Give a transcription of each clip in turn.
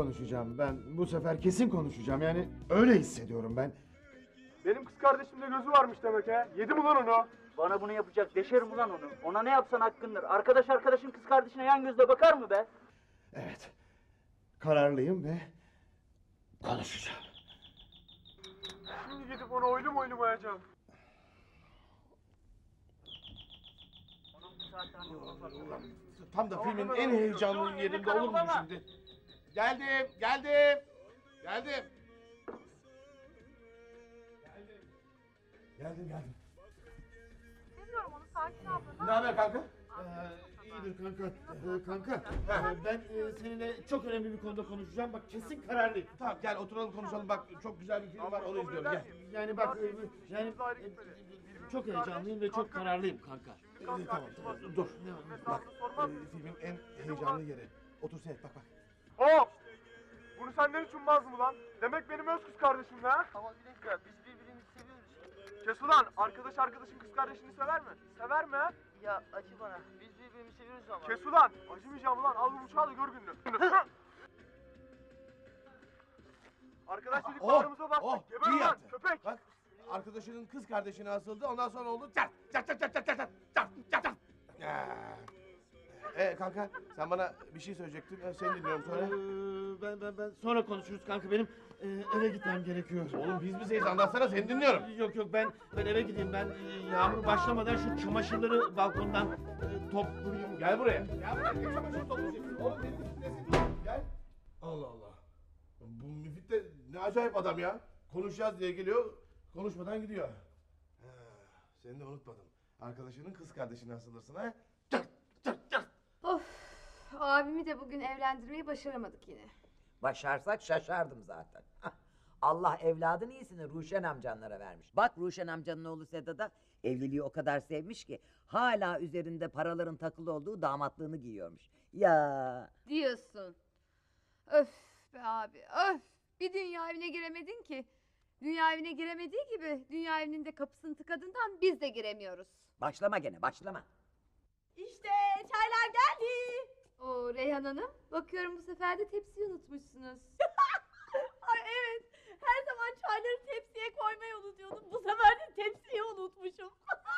konuşacağım. Ben bu sefer kesin konuşacağım. Yani öyle hissediyorum ben. Benim kız kardeşimde gözü varmış demek he. Yedi mi lan onu? Bana bunu yapacak deşerim ulan onu. Ona ne yapsan hakkındır. Arkadaş arkadaşın kız kardeşine yan gözle bakar mı be? Evet. Kararlıyım ve konuşacağım. Şimdi gidip onu oylum oylamayacağım. Tam da filmin en heyecanlı yerinde olur mu şimdi? Geldim, geldim. Geldim. Geldim, geldim. Seviyorum onu sakin abla. Ne haber kanka? Ee, iyidir kanka. Ee, kanka, ee, ben e, seninle çok önemli bir konuda konuşacağım. Bak kesin kararlıyım. Tamam gel oturalım konuşalım. Bak çok güzel bir film var onu izliyorum gel. Yani bak, e, yani e, çok heyecanlıyım ve çok kararlıyım kanka. Ee, tamam, tamam dur. Bak e, filmin en heyecanlı yeri. Otur seyret bak bak. Hop! Bunu senden hiç ummaz mı lan? Demek benim öz kız kardeşim ha? Ama bir dakika biz birbirimizi seviyoruz. Kes ulan! Arkadaş arkadaşın kız kardeşini sever mi? Sever mi ha? Ya acı bana. Biz birbirimizi seviyoruz ama. Kes ulan! Acımayacağım ulan. Al bu bıçağı da gör gününü. Arkadaş dedik Oh, bağrımıza bastık. oh, Geber ulan yaptı. köpek! Bak arkadaşının kız kardeşine asıldı ondan sonra oldu çat çat çat çat çat çat çat çat çat çat. Ya. E kanka sen bana bir şey söyleyecektin. E, seni dinliyorum Ee, sonra. ben, ben, ben sonra konuşuruz kanka. Benim e, eve gitmem gerekiyor. Oğlum biz bizeyiz anlatsana seni dinliyorum. Yok yok ben ben eve gideyim. Ben e, yağmur başlamadan şu çamaşırları balkondan e, toplayayım. Gel buraya. Gel buraya. Çamaşır toplayacaksın? Oğlum benim nesin? Gel. Allah Allah. Bu Müfit de ne acayip adam ya. Konuşacağız diye geliyor. Konuşmadan gidiyor. Ha, seni de unutmadım. Arkadaşının kız kardeşine asılırsın ha. Çat çat çat. Of abimi de bugün evlendirmeyi başaramadık yine. Başarsak şaşardım zaten. Allah evladın iyisini Ruşen amcanlara vermiş. Bak Ruşen amcanın oğlu Sedat'a evliliği o kadar sevmiş ki hala üzerinde paraların takılı olduğu damatlığını giyiyormuş. Ya Diyorsun. Öf be abi öf. Bir dünya evine giremedin ki. Dünya evine giremediği gibi dünya evinin de kapısını tıkadığından biz de giremiyoruz. başlama gene başlama. İşte çaylar geldi. Oo Reyhan Hanım bakıyorum bu sefer de tepsiyi unutmuşsunuz. Ay evet. Her zaman çayları tepsiye koymayı unutuyordum. Bu sefer de tepsiyi unutmuşum.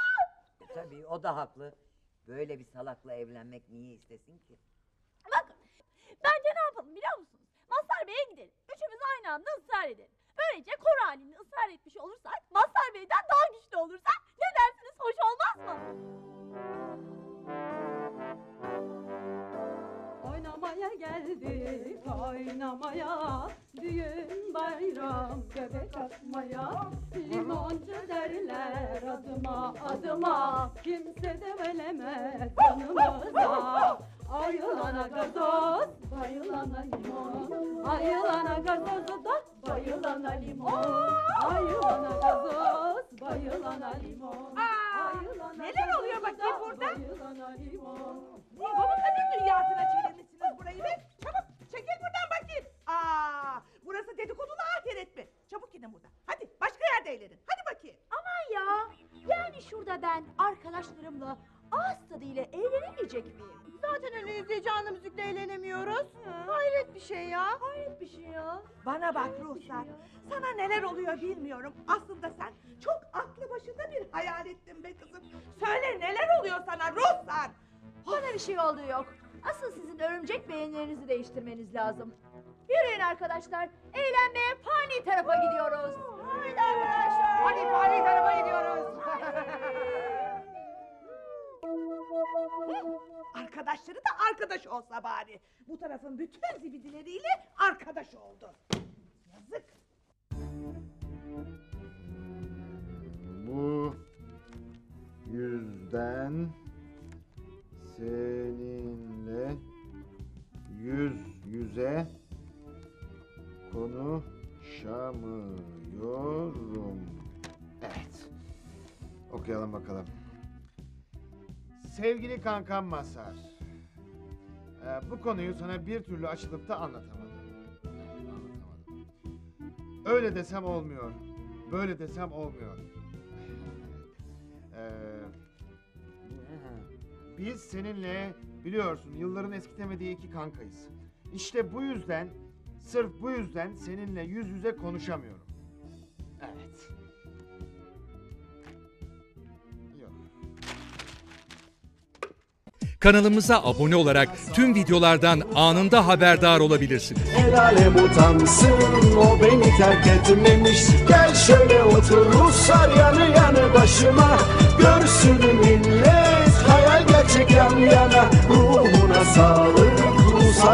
Tabii o da haklı. Böyle bir salakla evlenmek niye istesin ki? Bakın. Bence ne yapalım biliyor musunuz? Mazhar Bey'e gidelim. Üçümüz aynı anda ısrar edelim. Böylece kor oynamaya Düğün bayram göbek atmaya Limoncu derler adıma adıma. Kimse de velemez yanımıza Ayılana gazoz bayılana limon. Ayılana gazoz da bayılana limon. Ayılana gazoz bayılana limon. Ayılana neler oluyor bakayım da burada? Bayılana limon. Baba kadim dünyasına çevirmişsiniz burayı be. Gidin buradan. Hadi başka yerde eğlenin. Hadi bakayım. Aman ya yani şurada ben arkadaşlarımla ağız tadıyla eğlenemeyecek miyim? Zaten öyle izleyeceğin müzikle eğlenemiyoruz. Hayret bir şey ya. Hayret bir şey ya. Bana bak Ruhsar. Sana neler oluyor bilmiyorum. Aslında sen çok aklı başında bir hayalettin be kızım. Söyle neler oluyor sana Ruhsar? Bana bir şey olduğu yok. Asıl sizin örümcek beyinlerinizi değiştirmeniz lazım. Yürüyün arkadaşlar. Eğlenmeye fani tarafa gidiyoruz. Haydi arkadaşlar. Hadi fani tarafa gidiyoruz. Arkadaşları da arkadaş olsa bari. Bu tarafın bütün zibidileriyle arkadaş oldu. Yazık. Bu yüzden seninle yüz yüze konuşamıyorum. Evet. Okuyalım bakalım. Sevgili kankam Masar. Ee, bu konuyu sana bir türlü açılıp da anlatamadım. Anlatamadım. Öyle desem olmuyor. Böyle desem olmuyor. Ee, biz seninle biliyorsun yılların eskitemediği iki kankayız. İşte bu yüzden Sırf bu yüzden seninle yüz yüze konuşamıyorum. Evet. Yok. Kanalımıza abone olarak tüm videolardan anında haberdar olabilirsiniz. El alem utansın o beni terk etmemiş Gel şöyle otur Ruslar yanı yanı başıma Görsün millet hayal gerçek yan yana Ruhuna sağlık Rus